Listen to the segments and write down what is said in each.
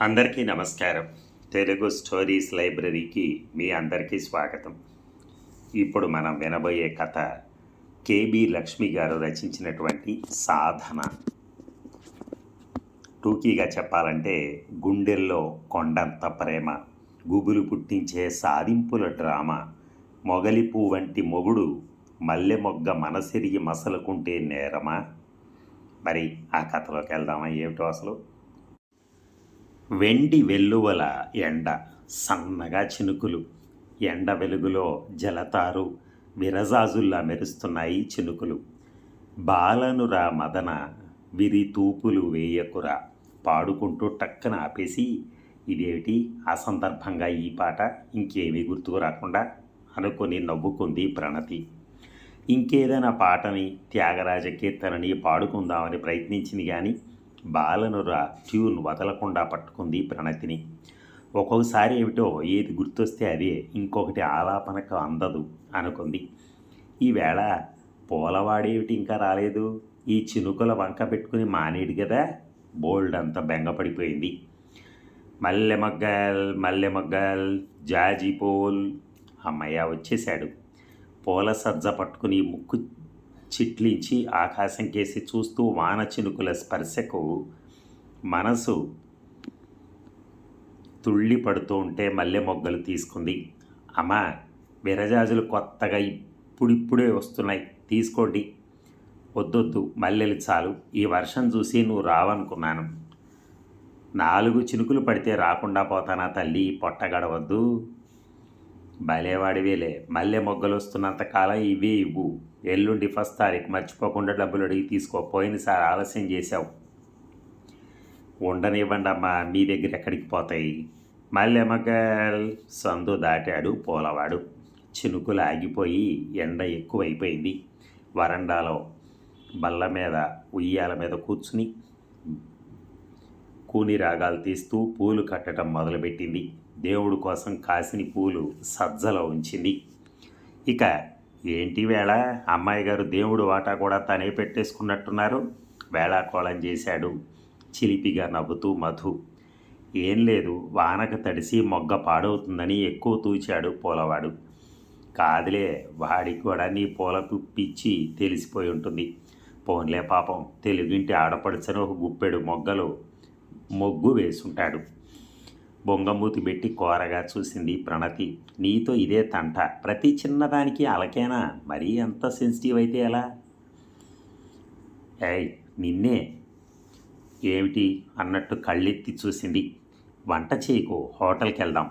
అందరికీ నమస్కారం. తెలుగు స్టోరీస్ లైబ్రరీకి మీ అందరికీ స్వాగతం. ఇప్పుడు మనం వినబోయే కథ కేబి లక్ష్మి గారు రచించినటువంటి సాధన. టూకీగా చెప్పాలంటే గుండెల్లో కొండంత ప్రేమ గుబులు పుట్టించే సాధింపుల డ్రామా మొగలిపు వంటి మొగుడు మల్లె మొగ్గ మనసిరిగి మసలుకుంటే నేరమా? మరి ఆ కథలోకి వెళ్దామా? ఏమిటో అసలు? వెండి వెల్లువల ఎండ సన్నగా చినుకులు. ఎండ వెలుగులో జలతారు విరజాజుల్లా మెరుస్తున్నాయి చినుకులు. బాలనురా మదన విరి తూపులు వేయకురా. పాడుకుంటూ టక్కన ఆపేసి ఇదేమిటి? అసందర్భంగా ఈ పాట ఇంకేమీ గుర్తుకు రాకుండా అనుకొని నవ్వుకుంది ప్రణతి. ఇంకేదైనా పాటని త్యాగరాజ కీర్తనని పాడుకుందామని ప్రయత్నించింది కానీ బాలనుర ట్యూన్ వదలకుండా పట్టుకుంది ప్రణతిని. ఒక్కొక్కసారి ఏమిటో ఏది గుర్తొస్తే అదే ఇంకొకటి ఆలాపనకు అందదు అనుకుంది. ఈవేళ పూలవాడేమిటి ఇంకా రాలేదు? ఈ చినుకుల వంక పెట్టుకుని మానేడు కదా బోల్డ్ అంత బెంగపడిపోయింది. మల్లె మగ్గల్ మల్లె మగ్గల్ జాజీ పోల్. అమ్మయ్య వచ్చేశాడు. పూల సజ్జ పట్టుకుని ముక్కు చిట్లించి ఆకాశం కేసి చూస్తూ వాన చినుకుల స్పర్శకు మనసు తుళ్ళి పడుతూ ఉంటే మల్లె మొగ్గలు తీసుకుంది. అమ్మా విరజాజులు కొత్తగా ఇప్పుడిప్పుడే వస్తున్నాయి. తీసుకోండి. వద్దొద్దు మల్లెలు చాలు. ఈ వర్షం చూసి నువ్వు రావనుకున్నాను. నాలుగు చినుకులు పడితే రాకుండా పోతానా తల్లి? పొట్టగడవద్దు భలేవాడివేలే. మల్లె మొగ్గలు వస్తున్నంత కాలం ఇవే ఇవ్వు. ఎల్లుండి ఫస్ట్ తారీఖు మర్చిపోకుండా డబ్బులు అడిగి తీసుకో. పోయినసారి ఆలస్యం చేశావు. ఉండనివ్వండి అమ్మా మీ దగ్గర ఎక్కడికి పోతాయి? మళ్ళీ మొగ్గల్ సందు దాటాడు పోలవాడు. చినుకులు ఆగిపోయి ఎండ ఎక్కువైపోయింది. వరండాలో బల్ల మీద ఉయ్యాల మీద కూర్చుని కూని రాగాలు తీస్తూ పూలు కట్టడం మొదలుపెట్టింది. దేవుడు కోసం కాసిన పూలు సజ్జలో ఉంచింది. ఇక ఏంటి వేళ? అమ్మాయి గారు దేవుడు వాటా కూడా తనే పెట్టేసుకున్నట్టున్నారు. వేళాకోళం చేశాడు. చిలిపిగా నవ్వుతూ మధు. ఏం లేదు వానకు తడిసి మొగ్గ పాడవుతుందని ఎక్కువ తూచాడు పూలవాడు. కాదులే వాడికి కూడా నీ పూల పిచ్చి తెలిసిపోయి ఉంటుంది. పోన్లే పాపం తెలుగింటి ఆడపడుచని ఒక గుప్పెడు మొగ్గలు మొగ్గు వేసుంటాడు. బొంగమూతి పెట్టి కోరగా చూసింది ప్రణతి. నీతో ఇదే తంట. ప్రతి చిన్నదానికి అలకేనా? మరీ అంత సెన్సిటివ్ అయితే ఎలా? ఏయ్ నిన్నే. ఏమిటి? అన్నట్టు కళ్ళెత్తి చూసింది. వంట చేయకు హోటల్కి వెళ్దాం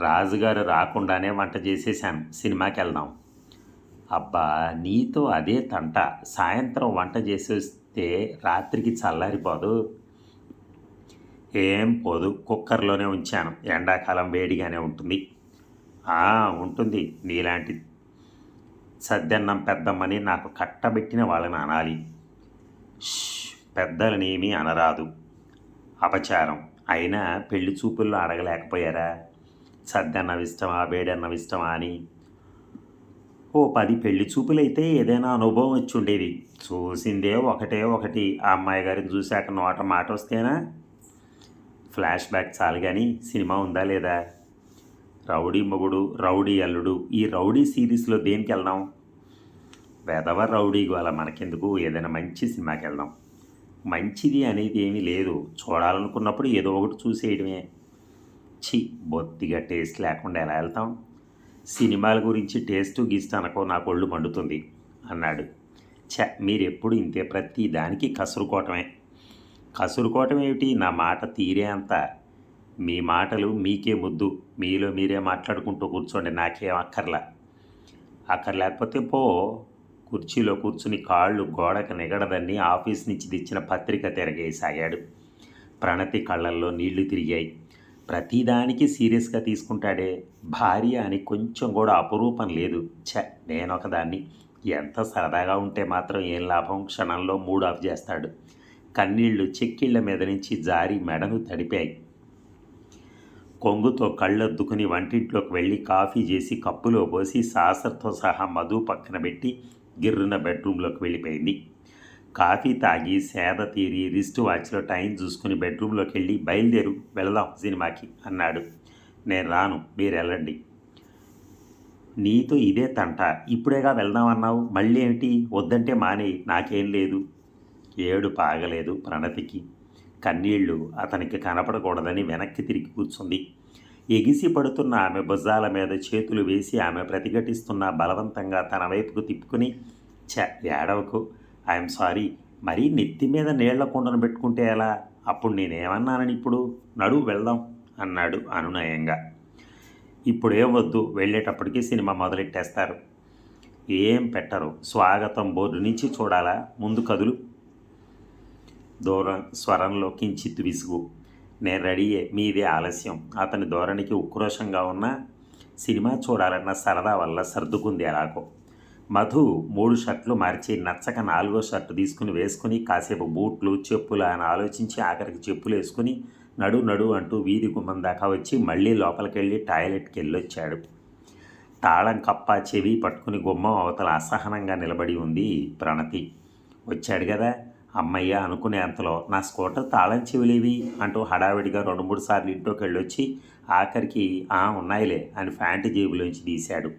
రాజుగారు రాకుండానే వంట చేసేసాను సినిమాకి వెళ్దాం అబ్బా నీతో అదే తంట. సాయంత్రం వంట చేసేస్తే రాత్రికి చల్లారిపోదు. ఏం పోదు కుక్కర్లోనే ఉంచాను. ఎండాకాలం వేడిగానే ఉంటుంది. ఉంటుంది. నీలాంటి సద్దన్నం పెద్దమ్మని నాకు కట్టబెట్టిన వాళ్ళని అనాలి. పెద్దలనేమీ అనరాదు. అపచారం. అయినా పెళ్ళి చూపుల్లో అడగలేకపోయారా? సద్దన్నం ఇష్టమా వేడన్నం ఇష్టమా అని. ఓ పది పెళ్ళి చూపులైతే ఏదైనా అనుభవం వచ్చి ఉండేది. చూసిందే ఒకటే ఒకటి. ఆ అమ్మాయి గారిని చూశాక నోట మాట వస్తేనా? ఫ్లాష్ బ్యాక్ చాలు కానీ సినిమా ఉందా లేదా? రౌడీ మొగుడు రౌడీ అల్లుడు ఈ రౌడీ సిరీస్లో దేనికి వెళ్దాం వెదవ రౌడీ గోల మనకెందుకు? ఏదైనా మంచి సినిమాకి వెళ్దాం మంచిది అనేది ఏమీ లేదు. చూడాలనుకున్నప్పుడు ఏదో ఒకటి చూసేయడమే. చి బొత్తిగా టేస్ట్ లేకుండా ఎలా వెళ్తాం? సినిమాల గురించి టేస్ట్ గీస్ట్ అనకో నాకు ఒళ్ళు మండుతుంది అన్నాడు. ఛ మీరెప్పుడు ఇంతే ప్రతి దానికి కసురుకోవటమే. కసురుకోవటం ఏమిటి నా మాట తీరే అంత. మీ మాటలు మీకే ముద్దు. మీలో మీరే మాట్లాడుకుంటూ కూర్చోండి. నాకేం అక్కర్లా. అక్కర్లేకపోతే పో. కుర్చీలో కూర్చుని కాళ్ళు గోడకు నిగడదని ఆఫీస్ నుంచి తెచ్చిన పత్రిక తిరగేసాగాడు. ప్రణతి కళ్ళల్లో నీళ్ళు తిరిగాయి. ప్రతిదానికి సీరియస్గా తీసుకుంటాడే. భార్య అని కొంచెం కూడా అపురూపం లేదు. ఛ! నేనొకదాన్ని. ఎంత సరదాగా ఉంటే మాత్రం ఏం లాభం? క్షణంలో మూడ్ ఆఫ్ చేస్తాడు. కన్నీళ్ళు చెక్కిళ్ళ మీద నుంచి జారి మెడను తడిపాయి. కొంగుతో కళ్ళొద్దుకుని వంటింట్లోకి వెళ్ళి కాఫీ చేసి కప్పులో పోసి సాసర్తో సహా మధు పక్కన పెట్టి గిర్రున బెడ్రూమ్లోకి వెళ్ళిపోయింది. కాఫీ తాగి సేద తీరి రిస్ట్ వాచ్లో టైం చూసుకుని బెడ్రూమ్లోకి వెళ్ళి బయలుదేరు వెళదాం సినిమాకి అన్నాడు. నేను రాను మీరు వెళ్ళండి. నీతో ఇదే తంట. ఇప్పుడేగా వెళ్దాం అన్నావు? మళ్ళీ ఏమిటి వద్దంటే మానే నాకేం లేదు. ఏడు పాగలేదు ప్రణతికి. కన్నీళ్ళు అతనికి కనపడకూడదని వెనక్కి తిరిగి కూర్చుంది. ఎగిసి పడుతున్న ఆమె భుజాల మీద చేతులు వేసి ఆమె ప్రతిఘటిస్తున్న బలవంతంగా తన వైపుకు తిప్పుకుని చ ఏడవకు. I'm sorry. మరీ నెత్తి మీద నీళ్ళ కుండను పెట్టుకుంటే ఎలా? అప్పుడు నేనేమన్నానని ఇప్పుడు? నడువు వెళ్దాం అన్నాడు అనునయంగా. ఇప్పుడేం వద్దు వెళ్ళేటప్పటికి సినిమా మొదలెట్టేస్తారు. ఏం పెట్టరు. స్వాగతం బోర్డు నుంచి చూడాలా? ముందు కదులు. దూరం స్వరంలో కించిత్ విసుగు. నేను రెడీయే మీదే ఆలస్యం. అతని ధోరణికి ఉక్రోషంగా ఉన్న సినిమా చూడాలన్న సరదా వల్ల సర్దుకుంది ఎలాగో. మధు మూడు షర్ట్లు మార్చి నచ్చక నాలుగో షర్టు తీసుకుని వేసుకుని కాసేపు బూట్లు చెప్పులు అని ఆలోచించి ఆఖరికి చెప్పులు వేసుకుని నడు నడు అంటూ వీధి గుమ్మం దాకా వచ్చి మళ్ళీ లోపలికి వెళ్ళి టాయిలెట్కి వెళ్ళొచ్చాడు. తాళం కప్ప చెవి పట్టుకుని గుమ్మం అవతల అసహనంగా నిలబడి ఉంది ప్రణతి. వచ్చాడు కదా? అమ్మయ్య అనుకునే అంతలో నా స్కూటర్ తాళం చెవిలేవి అంటూ హడావిడిగా రెండు మూడు సార్లు ఇంట్లోకి వెళ్ళొచ్చి ఆఖరికి ఆ ఉన్నాయిలే అని ఫ్యాంట్ జేబులోంచి తీశాడు.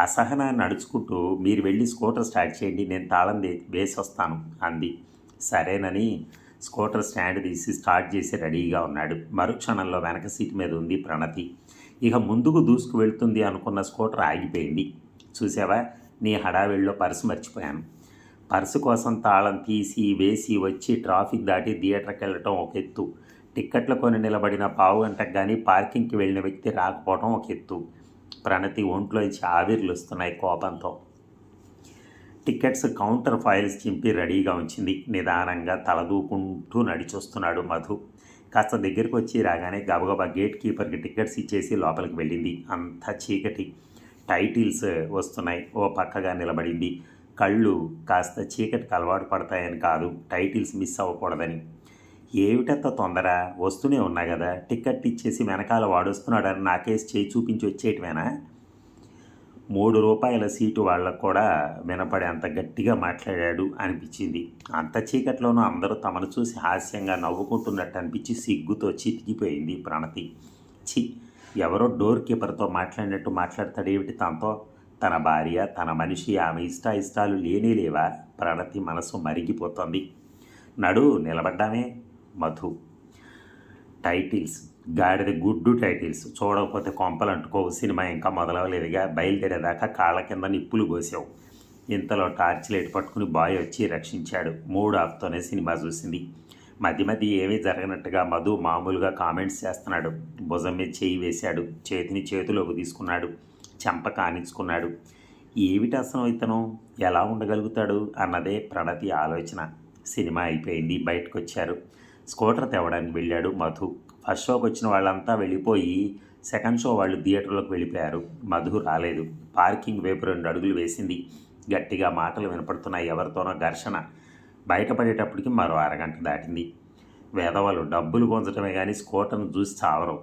అసహనాన్ని నడుచుకుంటూ మీరు వెళ్ళి స్కూటర్ స్టార్ట్ చేయండి నేను తాళం వేసి వస్తాను అంది. సరేనని స్కూటర్ స్టాండ్ తీసి స్టార్ట్ చేసి రెడీగా ఉన్నాడు. మరుక్షణంలో వెనక సీట్ మీద ఉంది ప్రణతి. ఇక ముందుకు దూసుకు వెళ్తుంది అనుకున్న స్కూటర్ ఆగిపోయింది. చూసావా నీ హడావిడిలో పర్సు మర్చిపోయాను. పర్సు కోసం తాళం తీసి వేసి వచ్చి ట్రాఫిక్ దాటి థియేటర్కి వెళ్ళటం ఒక ఎత్తు. టిక్కెట్లు కొని నిలబడిన పావు గంటకు కానీ పార్కింగ్కి వెళ్ళిన వ్యక్తి రాకపోవడం ఒక ఎత్తు. ప్రణతి ఒంట్లోంచి ఆవిర్లు వస్తున్నాయి కోపంతో. టికెట్స్ కౌంటర్ ఫైల్స్ చింపి రెడీగా ఉంచింది. నిదానంగా తలదూకుంటూ నడిచొస్తున్నాడు మధు. కాస్త దగ్గరికి వచ్చి రాగానే గబగబా గేట్ కీపర్కి టికెట్స్ ఇచ్చేసి లోపలికి వెళ్ళింది. అంత చీకటి. టైటిల్స్ వస్తున్నాయి. ఓ పక్కగా నిలబడింది. కళ్ళు కాస్త చీకటికి అలవాటు పడతాయని కాదు టైటిల్స్ మిస్ అవ్వకూడదని. ఏమిటంత తొందర? వస్తూనే ఉన్నా కదా టికెట్ ఇచ్చేసి వెనకాల వాడొస్తున్నాడని నాకేసి చేయి చూపించి వచ్చేయటమేనా? మూడు రూపాయల సీటు వాళ్ళకు కూడా వినపడే అంత గట్టిగా మాట్లాడాడు అనిపించింది. అంత చీకట్లోనూ అందరూ తమను చూసి హాస్యంగా నవ్వుకుంటున్నట్టు అనిపించి సిగ్గుతో చితికిపోయింది ప్రణతి. చి ఎవరో డోర్ కీపర్తో మాట్లాడినట్టు మాట్లాడతాడేమిటి తనతో? తన భార్య తన మనిషి ఆమె ఇష్ట ఇష్టాలు లేనే లేవా? ప్రణతి మనసు మరిగిపోతుంది. నడు నిలబడ్డామే మధు. టైటిల్స్. గాడిద గుడ్డు టైటిల్స్. చూడకపోతే కొంపలు అంటుకోవు. సినిమా ఇంకా మొదలవలేదుగా. బయలుదేరేదాకా కాళ్ళ కింద నిప్పులు కోసావు. ఇంతలో టార్చ్ లైట్ పట్టుకుని బాయ్ వచ్చి రక్షించాడు. మూడు ఆఫ్తోనే సినిమా చూసింది. మధ్య మధ్య ఏమీ జరగనట్టుగా మధు మామూలుగా కామెంట్స్ చేస్తున్నాడు. భుజం మీద చేయి వేశాడు. చేతిని చేతిలోకి తీసుకున్నాడు. చెంప కానించుకున్నాడు ఏమిటి అసలు ఇతను? ఎలా ఉండగలుగుతాడు? అన్నదే ప్రణతి ఆలోచన. సినిమా అయిపోయింది బయటకు వచ్చారు స్కూటర్ తేవడానికి వెళ్ళాడు మధు. ఫస్ట్ షోకి వచ్చిన వాళ్ళంతా వెళ్ళిపోయి సెకండ్ షో వాళ్ళు థియేటర్లోకి వెళ్ళిపోయారు. మధు రాలేదు. పార్కింగ్ వైపు రెండు అడుగులు వేసింది. గట్టిగా మాటలు వినపడుతున్నాయి ఎవరితోనో ఘర్షణ. బయటపడేటప్పటికి మరో అరగంట దాటింది. వేదవాళ్ళు డబ్బులు పొందటమే కానీ స్కూటర్ను చూసి చావరు.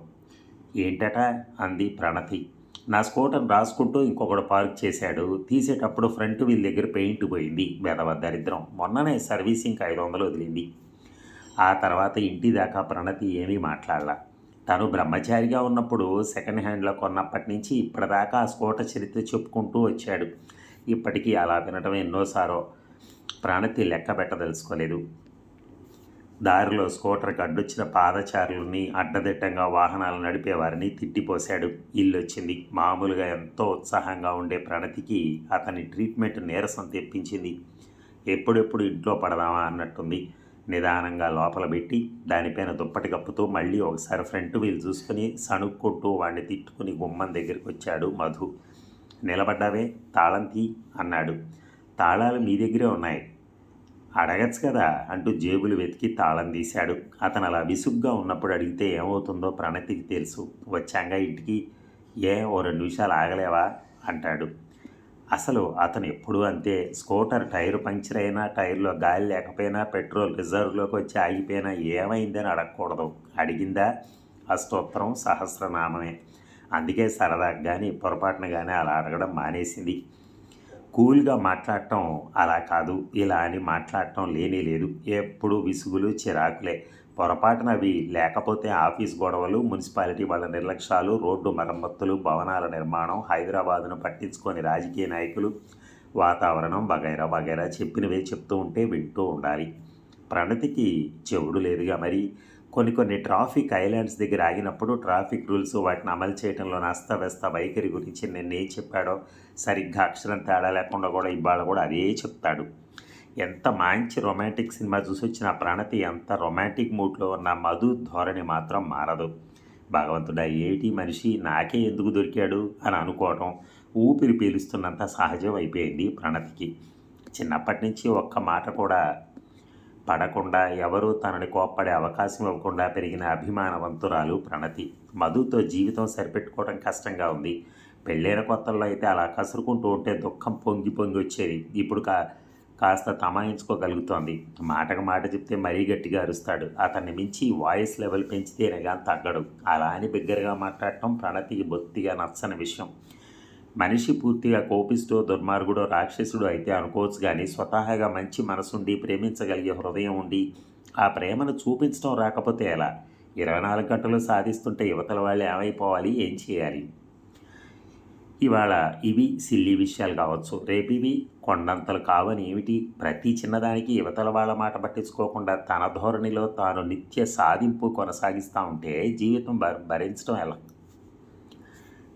ఏంటట? అంది ప్రణతి. నా స్కూటర్ రాసుకుంటూ ఇంకొకడు పార్క్ చేశాడు. తీసేటప్పుడు ఫ్రంట్ వీల్ దగ్గర పెయింట్ పోయింది. వెదవ దరిద్రం. మొన్ననే సర్వీసింగ్ ఐదు వందలు వదిలింది. ఆ తర్వాత ఇంటి దాకా ప్రణతి ఏమీ మాట్లాడలా. తను బ్రహ్మచారిగా ఉన్నప్పుడు సెకండ్ హ్యాండ్లో కొన్నప్పటి నుంచి ఇప్పటిదాకా ఆ స్కూటర్ చరిత్ర చెప్పుకుంటూ వచ్చాడు. ఇప్పటికీ అలా వినడం ఎన్నోసారో ప్రణతి లెక్క పెట్టదలుచుకోలేదు. దారిలో స్కూటర్కి అడ్డొచ్చిన పాదచారులని అడ్డదిట్టంగా వాహనాలు నడిపేవారిని తిట్టిపోశాడు. ఇల్లు వచ్చింది మామూలుగా ఎంతో ఉత్సాహంగా ఉండే ప్రణతికి అతని ట్రీట్మెంట్ నీరసం తెప్పించింది. ఎప్పుడెప్పుడు ఇంట్లో పడదామా? అన్నట్టుంది. నిదానంగా లోపల పెట్టి దానిపైన దుప్పటి కప్పుతూ మళ్ళీ ఒకసారి ఫ్రంట్ వీల్ చూసుకుని సణుక్కుంటూ వాడిని తిట్టుకుని గుమ్మం దగ్గరికి వచ్చాడు మధు. నిలబడ్డావే? తాళం తీ అన్నాడు. తాళాలు మీ దగ్గరే ఉన్నాయి. అడగచ్చు కదా అంటూ జేబులు వెతికి తాళం తీశాడు. అతను అలా విసుగ్గా ఉన్నప్పుడు అడిగితే ఏమవుతుందో ప్రణతికి తెలుసు. వచ్చాంగా ఇంటికి. ఏ ఓ రెండు నిమిషాలు ఆగలేవా? అంటాడు. అసలు అతను ఎప్పుడూ అంతే. స్కూటర్ టైర్ పంక్చర్ అయినా టైర్లో గాలి లేకపోయినా పెట్రోల్ రిజర్వ్లోకి వచ్చి ఆగిపోయినా ఏమైందని అడగకూడదు. అడిగిందా? అష్టోత్తరం సహస్రనామమే. అందుకే సరదాగా కానీ పొరపాటున కానీ అలా అడగడం మానేసింది. కూల్గా మాట్లాడటం అలా కాదు. ఇలా అని మాట్లాడటం లేనే లేదు. ఎప్పుడు విసుగులు చిరాకులే. పొరపాటున అవి లేకపోతే ఆఫీస్ గొడవలు మున్సిపాలిటీ వాళ్ళ నిర్లక్ష్యాలు రోడ్డు మరమ్మతులు భవనాల నిర్మాణం హైదరాబాదును పట్టించుకొని రాజకీయ నాయకులు వాతావరణం వగైరా వగైరా చెప్పినవే చెప్తూ ఉంటే వింటూ ఉండాలి. ప్రణతికి చెవుడు లేదుగా మరి. కొన్ని కొన్ని ట్రాఫిక్ ఐలాండ్స్ దగ్గర ఆగినప్పుడు ట్రాఫిక్ రూల్స్ వాటిని అమలు చేయడంలో అస్తవ్యస్త వైఖరి గురించి నేను ఏం చెప్పాడో సరిగ్గా అక్షరం తేడా లేకుండా కూడా ఇవాళ కూడా అదే చెప్తాడు. ఎంత మంచి రొమాంటిక్ సినిమా చూసి వచ్చిన ప్రణతి ఎంత రొమాంటిక్ మూడ్లో ఉన్న మధు ధోరణి మాత్రం మారదు. భగవంతుడా ఏటి మనిషి? నాకే ఎందుకు దొరికాడు? అని అనుకోవటం ఊపిరి పీలుస్తున్నంత సహజం అయిపోయింది ప్రణతికి. చిన్నప్పటి నుంచి ఒక్క మాట కూడా పడకుండా ఎవరూ తనని కోప్పడే అవకాశం ఇవ్వకుండా పెరిగిన అభిమానవంతురాలు ప్రణతి. మధుతో జీవితం సరిపెట్టుకోవడం కష్టంగా ఉంది. పెళ్ళైన కొత్తల్లో అయితే అలా కసురుకుంటూ ఉంటే దుఃఖం పొంగి పొంగి వచ్చేది. ఇప్పుడు కా కాస్త తమాయించుకోగలుగుతోంది. మాటకు మాట చెప్తే మరీ గట్టిగా అరుస్తాడు. అతన్ని మించి వాయిస్ లెవెల్ పెంచితేనే కానీ తగ్గడు. అలా అని బిగ్గరగా మాట్లాడటం ప్రణతికి బొత్తిగా నచ్చని విషయం. మనిషి పూర్తిగా కోపిస్తూ దుర్మార్గుడో రాక్షసుడు అయితే అనుకోవచ్చు కానీ స్వతహాగా మంచి మనసుండి ప్రేమించగలిగే హృదయం ఉండి ఆ ప్రేమను చూపించడం రాకపోతే ఎలా? ఇరవై నాలుగు గంటలు సాధిస్తుంటే యువతల వాళ్ళు ఏమైపోవాలి? ఏం చేయాలి? ఇవాళ ఇవి సిల్లి విషయాలు కావచ్చు. రేపు ఇవి కొండంతలు కావని ఏమిటి? ప్రతి చిన్నదానికి యువతల వాళ్ళ మాట పట్టించుకోకుండా తన ధోరణిలో తాను నిత్య సాధింపు కొనసాగిస్తూ ఉంటే జీవితం భరించడం ఎలా?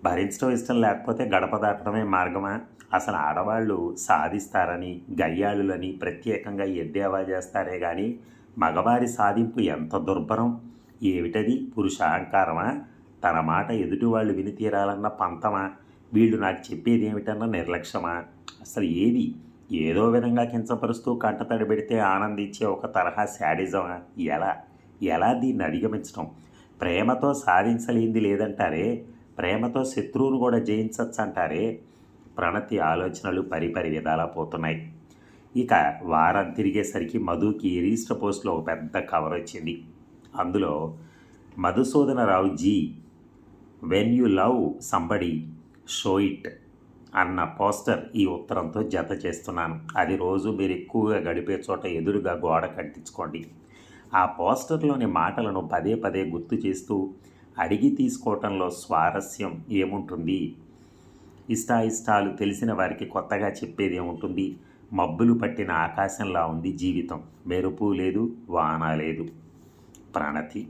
భరించడం ఇష్టం లేకపోతే గడప దాటడమే మార్గమా? అసలు ఆడవాళ్ళు సాధిస్తారని గయ్యాళులని ప్రత్యేకంగా ఎద్దేవా చేస్తారే కానీ మగవారి సాధింపు ఎంత దుర్భరం? ఏమిటది? పురుష అహంకారమా? తన మాట ఎదుటి వాళ్ళు విని తీరాలన్న పంతమా? వీళ్ళు నాకు చెప్పేది ఏమిటన్న నిర్లక్ష్యమా? అసలు ఏది? ఏదో విధంగా కించపరుస్తూ కంటతడి పెడితే ఆనందించే ఒక తరహా శాడిజమా? ఎలా? ఎలా దీన్ని అధిగమించడం ప్రేమతో సాధించలేంది లేదంటారే? ప్రేమతో శత్రువును కూడా జయించవచ్చు అంటారే ప్రణతి ఆలోచనలు పరిపరి విధాలా పోతున్నాయి. ఇక వారం తిరిగేసరికి మధుకి రిజిస్టర్ పోస్ట్లో ఒక పెద్ద కవర్ వచ్చింది. అందులో Madhusudana Rao ji when you love somebody show it అన్న పోస్టర్ ఈ ఉత్తరంతో జత చేస్తున్నాను. అది రోజు మీరు ఎక్కువగా గడిపే చోట ఎదురుగా గోడ కట్టించుకోండి. ఆ పోస్టర్లోని మాటలను పదే పదే గుర్తు చేస్తూ అడిగి తీసుకోవటంలో స్వారస్యం ఏముంటుంది? ఇష్టాయిష్టాలు తెలిసిన వారికి కొత్తగా చెప్పేది ఏముంటుంది? మబ్బులు పట్టిన ఆకాశంలా ఉంది జీవితం. మెరుపు లేదు వాన లేదు. ప్రణతి.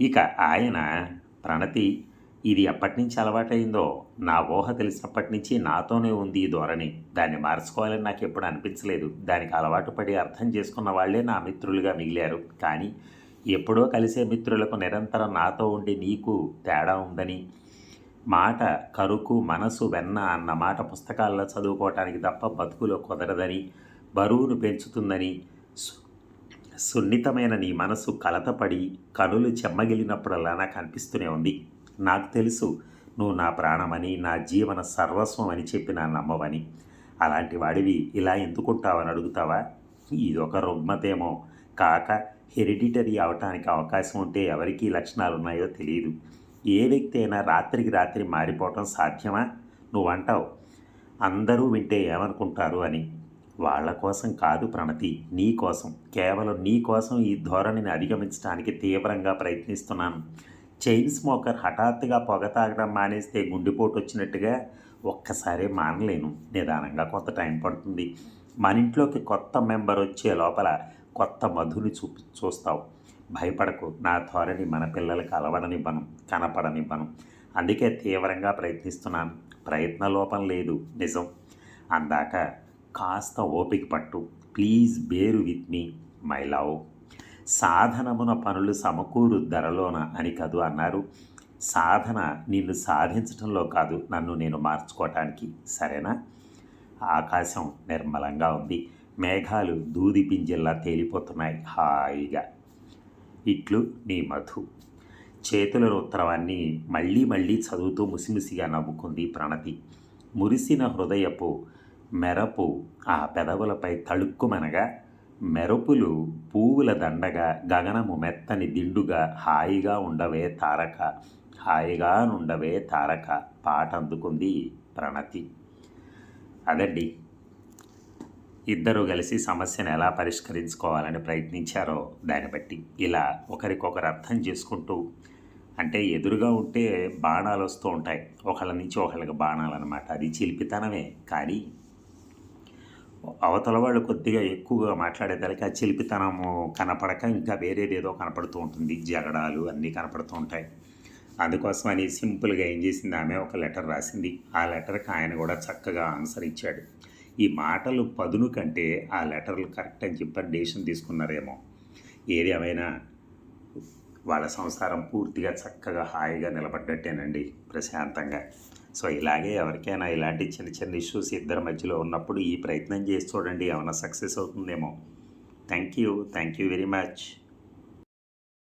ఇక ఆయన ప్రణతి ఇది ఎప్పటి నుంచి అలవాటైందో? నా ఊహ తెలిసినప్పటి నుంచి నాతోనే ఉంది ఈ ధోరణి. దాన్ని మార్చుకోవాలని నాకు ఎప్పుడు అనిపించలేదు. దానికి అలవాటు పడి అర్థం చేసుకున్న వాళ్ళే నా మిత్రులుగా మిగిలారు. కానీ ఎప్పుడో కలిసే మిత్రులకు నిరంతరం నాతో ఉండి నీకు తేడా ఉందని. మాట కరుకు మనసు వెన్న అన్న మాట పుస్తకాల్లో చదువుకోవటానికి తప్ప బతుకులో కుదరదని బరువును పెంచుతుందని సు- సున్నితమైన నీ మనసు కలతపడి కనులు చెమ్మగిలినప్పుడల్లా నాకు అనిపిస్తూనే ఉంది. నాకు తెలుసు నువ్వు నా ప్రాణమని నా జీవన సర్వస్వం అని చెప్పి నా నమ్మవని. అలాంటి వాడివి ఇలా ఎందుకుంటావని అడుగుతావా? ఇదొక రుగ్మతేమో కాక హెరిడిటరీ అవటానికి అవకాశం ఉంటే ఎవరికి లక్షణాలు ఉన్నాయో తెలియదు ఏ వ్యక్తి అయినా రాత్రికి రాత్రి మారిపోవటం సాధ్యమా? నువ్వు అంటావు అందరూ వింటే ఏమనుకుంటారు అని. వాళ్ళ కోసం కాదు ప్రణతి నీ కోసం. కేవలం నీ కోసం ఈ ధోరణిని అధిగమించడానికి తీవ్రంగా ప్రయత్నిస్తున్నాను. చైన్ స్మోకర్ హఠాత్తుగా పొగ తాగడం మానేస్తే గుండెపోటు వచ్చినట్టుగా ఒక్కసారే మానలేను. నిదానంగా కొంత టైం పడుతుంది. మన ఇంట్లోకి కొత్త మెంబర్ వచ్చే లోపల కొత్త మధుని చూ చూస్తావు. భయపడకు. నా ధోరణి మన పిల్లలకి అలవడనివ్వను కనపడనివ్వను. అందుకే తీవ్రంగా ప్రయత్నిస్తున్నాను. ప్రయత్న లోపం లేదు. నిజం. అందాక కాస్త ఓపిక పట్టు. Please bear with me my love. సాధనమున పనులు సమకూరు ధరలోన అని కదూ అన్నారు. సాధన నిన్ను సాధించడంలో కాదు నన్ను నేను మార్చుకోవటానికి సరేనా? ఆకాశం నిర్మలంగా ఉంది. మేఘాలు దూది పింజల్లా తేలిపోతున్నాయి హాయిగా. ఇట్లు నీ మధు. చేతుల ఉత్తరవాన్ని మళ్ళీ మళ్ళీ చదువుతూ ముసిముసిగా నవ్వుకుంది ప్రణతి. మురిసిన హృదయపు మెరపు ఆ పెదవులపై తళుక్కుమనగా మెరుపులు పువ్వుల దండగా గగనము మెత్తని దిండుగా హాయిగా ఉండవే తారక హాయిగా నుండవే తారక పాట అందుకుంది ప్రణతి. అదండి ఇద్దరు కలిసి సమస్యను ఎలా పరిష్కరించుకోవాలని ప్రయత్నించారో దాన్ని బట్టి ఇలా ఒకరికొకరు అర్థం చేసుకుంటూ అంటే ఎదురుగా ఉంటే బాణాలు వస్తూ ఉంటాయి. ఒకళ్ళ నుంచి ఒకళ్ళకి బాణాలు అనమాట అది చిలిపితనమే. కానీ అవతల వాళ్ళు కొద్దిగా ఎక్కువగా మాట్లాడేదానికి ఆ చిలిపితనము కనపడక ఇంకా వేరేదేదో కనపడుతూ ఉంటుంది. జగడాలు అన్నీ కనపడుతూ ఉంటాయి. అందుకోసం అని సింపుల్గా ఏం చేసింది ఆమె? ఒక లెటర్ రాసింది. ఆ లెటర్కి ఆయన కూడా చక్కగా ఆన్సర్ ఇచ్చాడు. ఈ మాటలు పదును కంటే ఆ లెటర్లు కరెక్ట్ అని చెప్పి డెసిషన్ తీసుకున్నారేమో. ఏది ఏమైనా వాళ్ళ సంసారం పూర్తిగా చక్కగా హాయిగా నిలబడ్డట్టేనండి ప్రశాంతంగా. సో ఇలాగే ఎవరికైనా ఇలాంటి చిన్న చిన్న ఇష్యూస్ ఇద్దరి మధ్యలో ఉన్నప్పుడు ఈ ప్రయత్నం చేసి చూడండి ఏమైనా సక్సెస్ అవుతుందేమో. Thank you. Thank you very much.